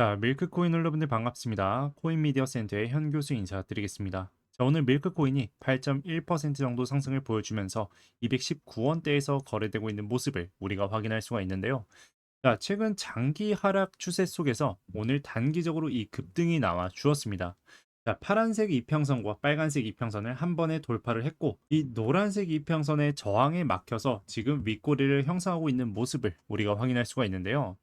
자, 밀크코인 여러분들 반갑습니다. 코인미디어 센터의 현 교수 인사드리겠습니다. 자, 오늘 밀크코인이 8.1% 정도 상승을 보여주면서 219원대에서 거래되고 있는 모습을 우리가 확인할 수가 있는데요. 자, 최근 장기 하락 추세 속에서 오늘 단기적으로 이 급등이 나와 주었습니다. 자, 파란색 이평선과 빨간색 이평선을 한 번에 돌파를 했고, 이 노란색 이평선의 저항에 막혀서 지금 윗꼬리를 형성하고 있는 모습을 우리가 확인할 수가 있는데요.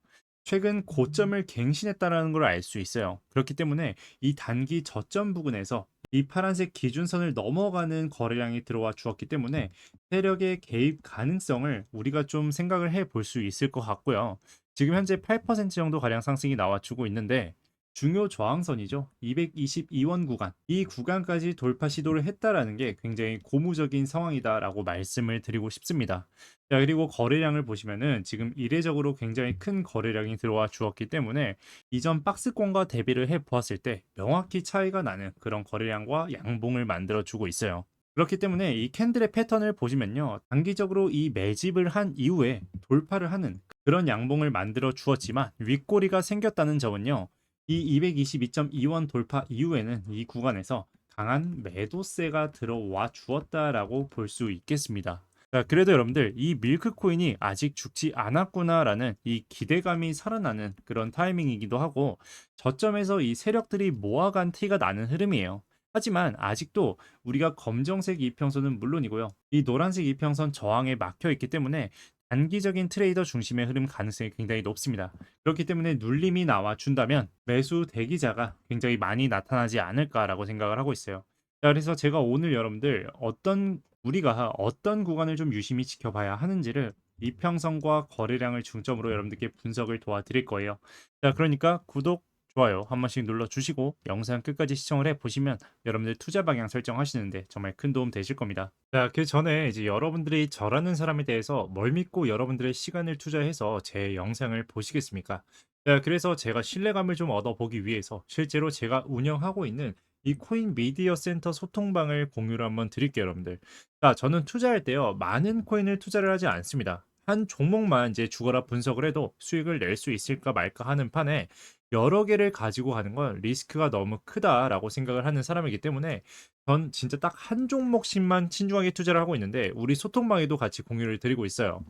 최근 고점을 갱신했다라는 걸 알 수 있어요. 그렇기 때문에 이 단기 저점 부근에서 이 파란색 기준선을 넘어가는 거래량이 들어와 주었기 때문에 세력의 개입 가능성을 우리가 좀 생각을 해 볼 수 있을 것 같고요. 지금 현재 8% 정도 가량 상승이 나와 주고 있는데 중요 저항선이죠. 222원 구간. 이 구간까지 돌파 시도를 했다라는 게 굉장히 고무적인 상황이다라고 말씀을 드리고 싶습니다. 자, 그리고 거래량을 보시면은 지금 이례적으로 굉장히 큰 거래량이 들어와 주었기 때문에 이전 박스권과 대비를 해 보았을 때 명확히 차이가 나는 그런 거래량과 양봉을 만들어 주고 있어요. 그렇기 때문에 이 캔들의 패턴을 보시면요. 단기적으로 이 매집을 한 이후에 돌파를 하는 그런 양봉을 만들어 주었지만 윗꼬리가 생겼다는 점은요. 이 222.2원 돌파 이후에는 이 구간에서 강한 매도세가 들어와 주었다라고 볼 수 있겠습니다. 자, 그래도 여러분들 이 밀크코인이 아직 죽지 않았구나라는 이 기대감이 살아나는 그런 타이밍이기도 하고 저점에서 이 세력들이 모아간 티가 나는 흐름이에요. 하지만 아직도 우리가 검정색 이평선은 물론이고요. 이 노란색 이평선 저항에 막혀 있기 때문에 단기적인 트레이더 중심의 흐름 가능성이 굉장히 높습니다. 그렇기 때문에 눌림이 나와 준다면 매수 대기자가 굉장히 많이 나타나지 않을까라고 생각을 하고 있어요. 자, 그래서 제가 오늘 여러분들 어떤 우리가 어떤 구간을 좀 유심히 지켜봐야 하는지를 이평선과 거래량을 중점으로 여러분들께 분석을 도와드릴 거예요. 자, 그러니까 구독, 좋아요 한 번씩 눌러주시고 영상 끝까지 시청을 해보시면 여러분들 투자 방향 설정하시는데 정말 큰 도움 되실 겁니다. 자, 그 전에 이제 여러분들이 저라는 사람에 대해서 뭘 믿고 여러분들의 시간을 투자해서 제 영상을 보시겠습니까? 자, 그래서 제가 신뢰감을 좀 얻어보기 위해서 실제로 제가 운영하고 있는 이 코인 미디어 센터 소통방을 공유를 한번 드릴게요, 여러분들. 자, 저는 투자할 때요, 많은 코인을 투자를 하지 않습니다. 한 종목만 이제 죽어라 분석을 해도 수익을 낼 수 있을까 말까 하는 판에 여러 개를 가지고 가는 건 리스크가 너무 크다라고 생각을 하는 사람이기 때문에 전 진짜 딱 한 종목씩만 신중하게 투자를 하고 있는데 우리 소통방에도 같이 공유를 드리고 있어요.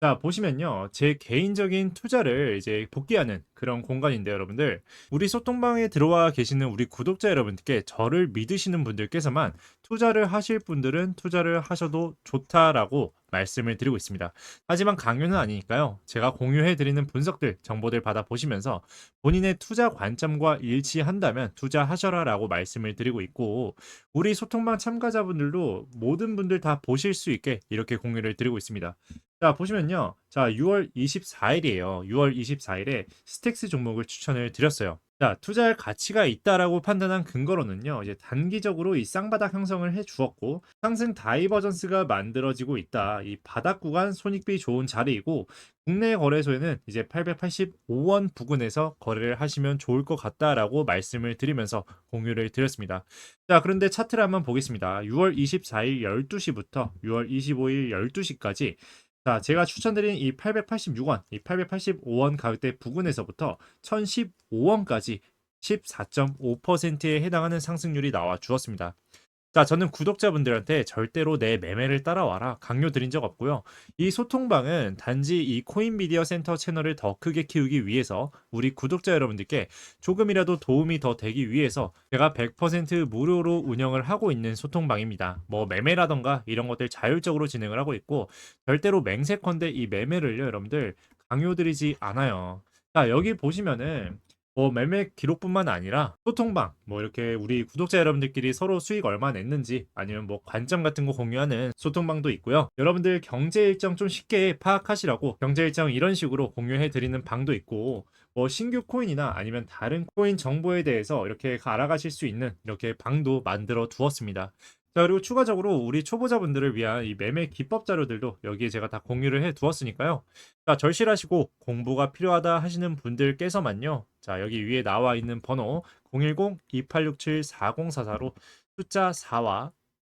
자, 보시면요. 제 개인적인 투자를 이제 복귀하는 그런 공간인데 여러분들. 우리 소통방에 들어와 계시는 우리 구독자 여러분들께 저를 믿으시는 분들께서만 투자를 하실 분들은 투자를 하셔도 좋다라고 말씀을 드리고 있습니다. 하지만 강요는 아니니까요. 제가 공유해 드리는 분석들, 정보들 받아 보시면서 본인의 투자 관점과 일치한다면 투자하셔라 라고 말씀을 드리고 있고 우리 소통방 참가자분들도 모든 분들 다 보실 수 있게 이렇게 공유를 드리고 있습니다. 자, 보시면요. 자, 6월 24일이에요. 6월 24일에 스택스 종목을 추천을 드렸어요. 자, 투자할 가치가 있다라고 판단한 근거로는요. 이제 단기적으로 이 쌍바닥 형성을 해 주었고 상승 다이버전스가 만들어지고 있다. 이 바닥 구간 손익비 좋은 자리이고 국내 거래소에는 이제 885원 부근에서 거래를 하시면 좋을 것 같다라고 말씀을 드리면서 공유를 드렸습니다. 자, 그런데 차트를 한번 보겠습니다. 6월 24일 12시부터 6월 25일 12시까지 자, 제가 추천드린 이 886원, 이 885원 가격대 부근에서부터 1015원까지 14.5%에 해당하는 상승률이 나와 주었습니다. 자, 저는 구독자분들한테 절대로 내 매매를 따라와라 강요 드린 적 없고요. 이 소통방은 단지 이 코인 미디어 센터 채널을 더 크게 키우기 위해서 우리 구독자 여러분들께 조금이라도 도움이 더 되기 위해서 제가 100% 무료로 운영을 하고 있는 소통방입니다. 뭐 매매라던가 이런 것들 자율적으로 진행을 하고 있고 절대로 맹세컨대 이 매매를요, 여러분들 강요드리지 않아요. 자, 여기 보시면은 뭐 매매 기록뿐만 아니라 소통방 뭐 이렇게 우리 구독자 여러분들끼리 서로 수익 얼마 냈는지 아니면 뭐 관점 같은 거 공유하는 소통방도 있고요. 여러분들 경제 일정 좀 쉽게 파악하시라고 경제 일정 이런 식으로 공유해 드리는 방도 있고 뭐 신규 코인이나 아니면 다른 코인 정보에 대해서 이렇게 알아가실 수 있는 이렇게 방도 만들어 두었습니다. 자, 그리고 추가적으로 우리 초보자분들을 위한 이 매매 기법 자료들도 여기에 제가 다 공유를 해 두었으니까요. 자, 절실하시고 공부가 필요하다 하시는 분들께서만요. 자, 여기 위에 나와 있는 번호 010-2867-4044로 숫자 4와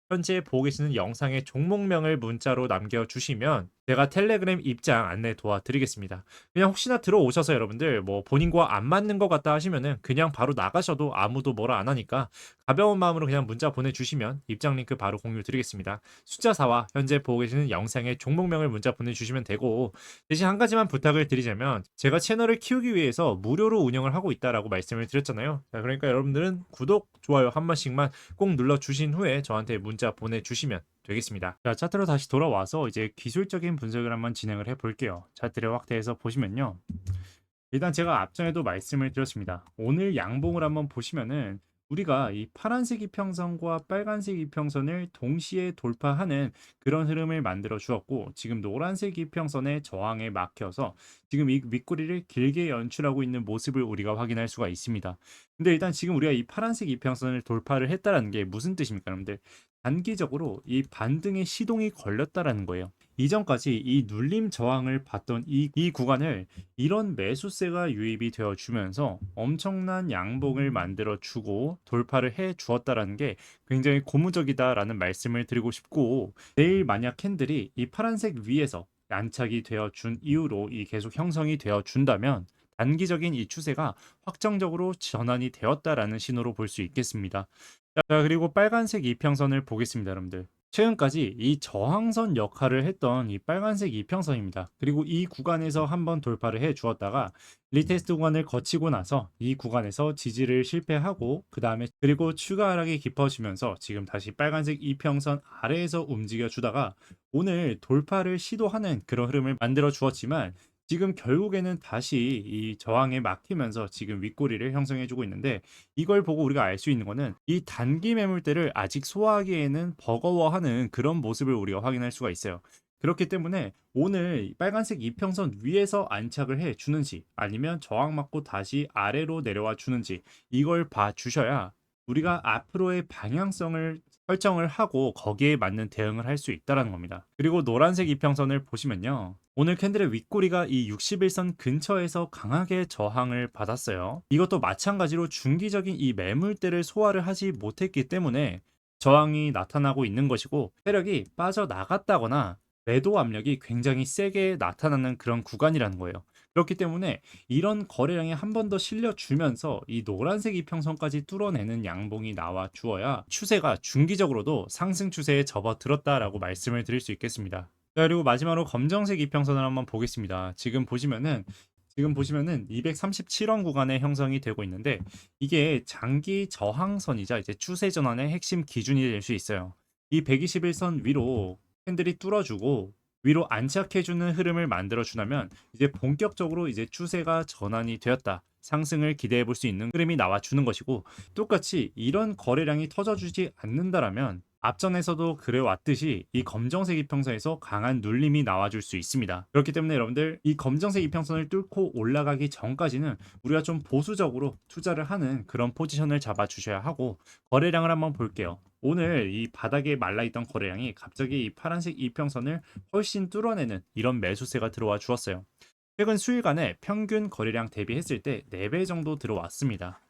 현재 보고 계시는 영상의 종목명을 문자로 남겨주시면 제가 텔레그램 입장 안내 도와드리겠습니다. 그냥 혹시나 들어오셔서 여러분들 뭐 본인과 안 맞는 것 같다 하시면은 그냥 바로 나가셔도 아무도 뭐라 안 하니까 가벼운 마음으로 그냥 문자 보내주시면 입장 링크 바로 공유 드리겠습니다. 숫자 4와 현재 보고 계시는 영상의 종목명을 문자 보내주시면 되고 대신 한 가지만 부탁을 드리자면 제가 채널을 키우기 위해서 무료로 운영을 하고 있다라고 말씀을 드렸잖아요. 자, 그러니까 여러분들은 구독, 좋아요 한 번씩만 꼭 눌러주신 후에 저한테 문자 보내주시면 되겠습니다. 자, 차트로 다시 돌아와서 이제 기술적인 분석을 한번 진행을 해 볼게요. 차트를 확대해서 보시면요. 일단 제가 앞전에도 말씀을 드렸습니다. 오늘 양봉을 한번 보시면은 우리가 이 파란색 이평선과 빨간색 이평선을 동시에 돌파하는 그런 흐름을 만들어 주었고 지금 노란색 이평선의 저항에 막혀서 지금 이 윗꼬리를 길게 연출하고 있는 모습을 우리가 확인할 수가 있습니다. 근데 일단 지금 우리가 이 파란색 이평선을 돌파를 했다라는 게 무슨 뜻입니까, 여러분들? 단기적으로 이 반등의 시동이 걸렸다라는 거예요. 이전까지 이 눌림 저항을 봤던 이, 이 구간을 이런 매수세가 유입이 되어 주면서 엄청난 양봉을 만들어 주고 돌파를 해 주었다라는 게 굉장히 고무적이다라는 말씀을 드리고 싶고 내일 만약 캔들이 이 파란색 위에서 안착이 되어 준 이후로 이 계속 형성이 되어 준다면 단기적인 이 추세가 확정적으로 전환이 되었다라는 신호로 볼 수 있겠습니다. 자, 그리고 빨간색 이평선을 보겠습니다, 여러분들. 최근까지 이 저항선 역할을 했던 이 빨간색 이평선입니다. 그리고 이 구간에서 한번 돌파를 해 주었다가 리테스트 구간을 거치고 나서 이 구간에서 지지를 실패하고 그 다음에 그리고 추가 하락이 깊어지면서 지금 다시 빨간색 이평선 아래에서 움직여 주다가 오늘 돌파를 시도하는 그런 흐름을 만들어 주었지만 지금 결국에는 다시 이 저항에 막히면서 지금 윗꼬리를 형성해주고 있는데 이걸 보고 우리가 알 수 있는 거는 이 단기 매물대를 아직 소화하기에는 버거워하는 그런 모습을 우리가 확인할 수가 있어요. 그렇기 때문에 오늘 빨간색 이평선 위에서 안착을 해 주는지 아니면 저항 맞고 다시 아래로 내려와 주는지 이걸 봐 주셔야 우리가 앞으로의 방향성을 설정을 하고 거기에 맞는 대응을 할 수 있다라는 겁니다. 그리고 노란색 이평선을 보시면요. 오늘 캔들의 윗꼬리가 이 61선 근처에서 강하게 저항을 받았어요. 이것도 마찬가지로 중기적인 이 매물대를 소화를 하지 못했기 때문에 저항이 나타나고 있는 것이고 세력이 빠져나갔다거나 매도 압력이 굉장히 세게 나타나는 그런 구간이라는 거예요. 그렇기 때문에 이런 거래량이 한 번 더 실려주면서 이 노란색 이평선까지 뚫어내는 양봉이 나와 주어야 추세가 중기적으로도 상승 추세에 접어들었다라고 말씀을 드릴 수 있겠습니다. 자, 그리고 마지막으로 검정색 이평선을 한번 보겠습니다. 지금 보시면은 지금 보시면은 237원 구간에 형성이 되고 있는데 이게 장기 저항선이자 이제 추세 전환의 핵심 기준이 될 수 있어요. 이 121선 위로 캔들이 뚫어주고 위로 안착해주는 흐름을 만들어주려면 이제 본격적으로 이제 추세가 전환이 되었다. 상승을 기대해 볼 수 있는 흐름이 나와주는 것이고 똑같이 이런 거래량이 터져주지 않는다라면 앞전에서도 그래왔듯이 이 검정색 이평선에서 강한 눌림이 나와줄 수 있습니다. 그렇기 때문에 여러분들 이 검정색 이평선을 뚫고 올라가기 전까지는 우리가 좀 보수적으로 투자를 하는 그런 포지션을 잡아주셔야 하고 거래량을 한번 볼게요. 오늘 이 바닥에 말라있던 거래량이 갑자기 이 파란색 이평선을 훨씬 뚫어내는 이런 매수세가 들어와 주었어요. 최근 수일간의 평균 거래량 대비했을 때 4배 정도 들어왔습니다.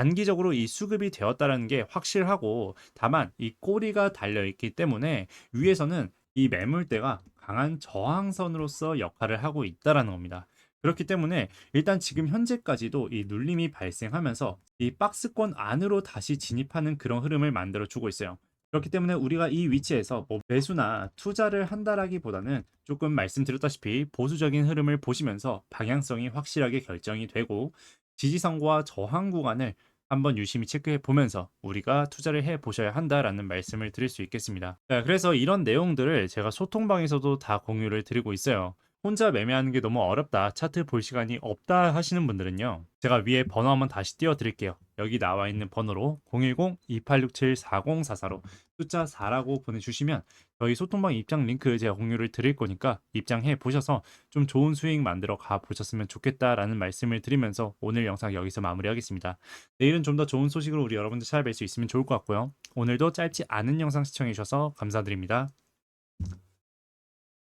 단기적으로 이 수급이 되었다는 게 확실하고 다만 이 꼬리가 달려 있기 때문에 위에서는 이 매물대가 강한 저항선으로서 역할을 하고 있다라는 겁니다. 그렇기 때문에 일단 지금 현재까지도 이 눌림이 발생하면서 이 박스권 안으로 다시 진입하는 그런 흐름을 만들어 주고 있어요. 그렇기 때문에 우리가 이 위치에서 뭐 매수나 투자를 한다라기보다는 조금 말씀드렸다시피 보수적인 흐름을 보시면서 방향성이 확실하게 결정이 되고 지지선과 저항 구간을 한번 유심히 체크해 보면서 우리가 투자를 해 보셔야 한다라는 말씀을 드릴 수 있겠습니다. 자, 그래서 이런 내용들을 제가 소통방에서도 다 공유를 드리고 있어요. 혼자 매매하는 게 너무 어렵다, 차트 볼 시간이 없다 하시는 분들은요. 제가 위에 번호 한번 다시 띄워 드릴게요. 여기 나와 있는 번호로 010-2867-4044로 숫자 4라고 보내주시면 저희 소통방 입장 링크 제가 공유를 드릴 거니까 입장해 보셔서 좀 좋은 수익 만들어 가 보셨으면 좋겠다라는 말씀을 드리면서 오늘 영상 여기서 마무리하겠습니다. 내일은 좀 더 좋은 소식으로 우리 여러분들 찾아뵐 수 있으면 좋을 것 같고요. 오늘도 짧지 않은 영상 시청해 주셔서 감사드립니다.